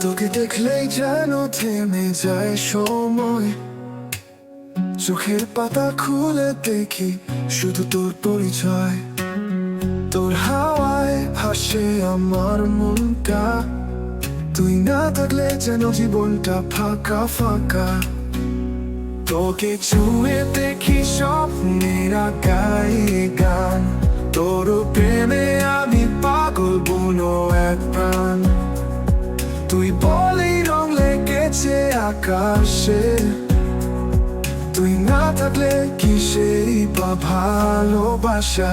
তোকে দেখলেই যেন থেমে যায় সময়। চোখের পাতা খুলে দেখি শুধু তোর পরিচয়। তোর হাওয়ায় ভাসে আমার মনটা। তুই না থাকলে যেন জীবনটা ফাঁকা ফাঁকা। তোকে ছুঁয়ে দেখি স্বপ্নের গায়ে গান। তোর প্রেমে আমি পাগল, বুনো এক প্রাণ। তুই বলেই রং লেগেছে আকাশে। তুই না থাকলে কিসেই বা ভালোবাসা?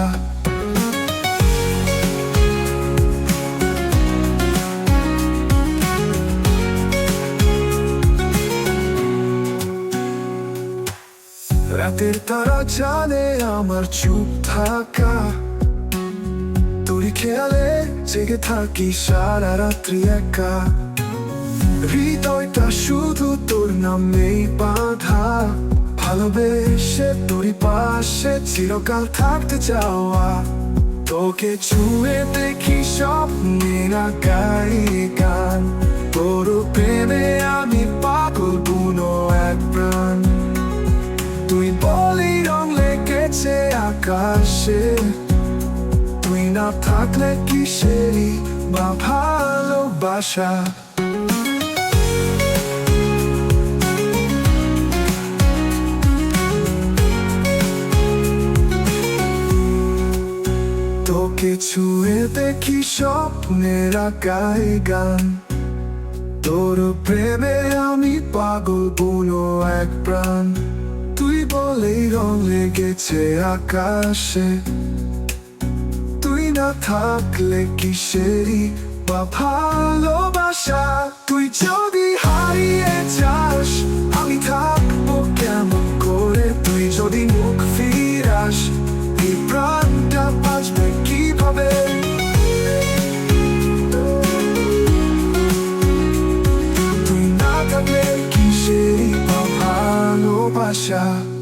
রাতের তারা জানে আমার চুপ থাকা। তুই খেয়ালে জেগে থাকি সারা রাত্রি একা। হৃদয়টা শুধু তোর নামেই বাঁধা। ভালোবেসে তোরই পাশে চিরকাল থাকতে চাওয়া। তোকে ছুঁয়ে দেখি স্বপ্নের গায়ে গান। তোর প্রেমে আমি পাগল, বুনো এক প্রাণ। তুই বলি রং লেগেছে আকাশে। তুই না থাকলে কিসেরই বা ভালোবাসা? তোকে ছুঁয়ে দেখি স্বপ্নের গায়ে গান। তোর প্রেমে আমি পাগল, বুনো এক প্রাণ। তুই বলেই রং লেগেছে আকাশে। তুই না থাকলে কিসেরই বা ভালোবাসা? তুই যদি 发下。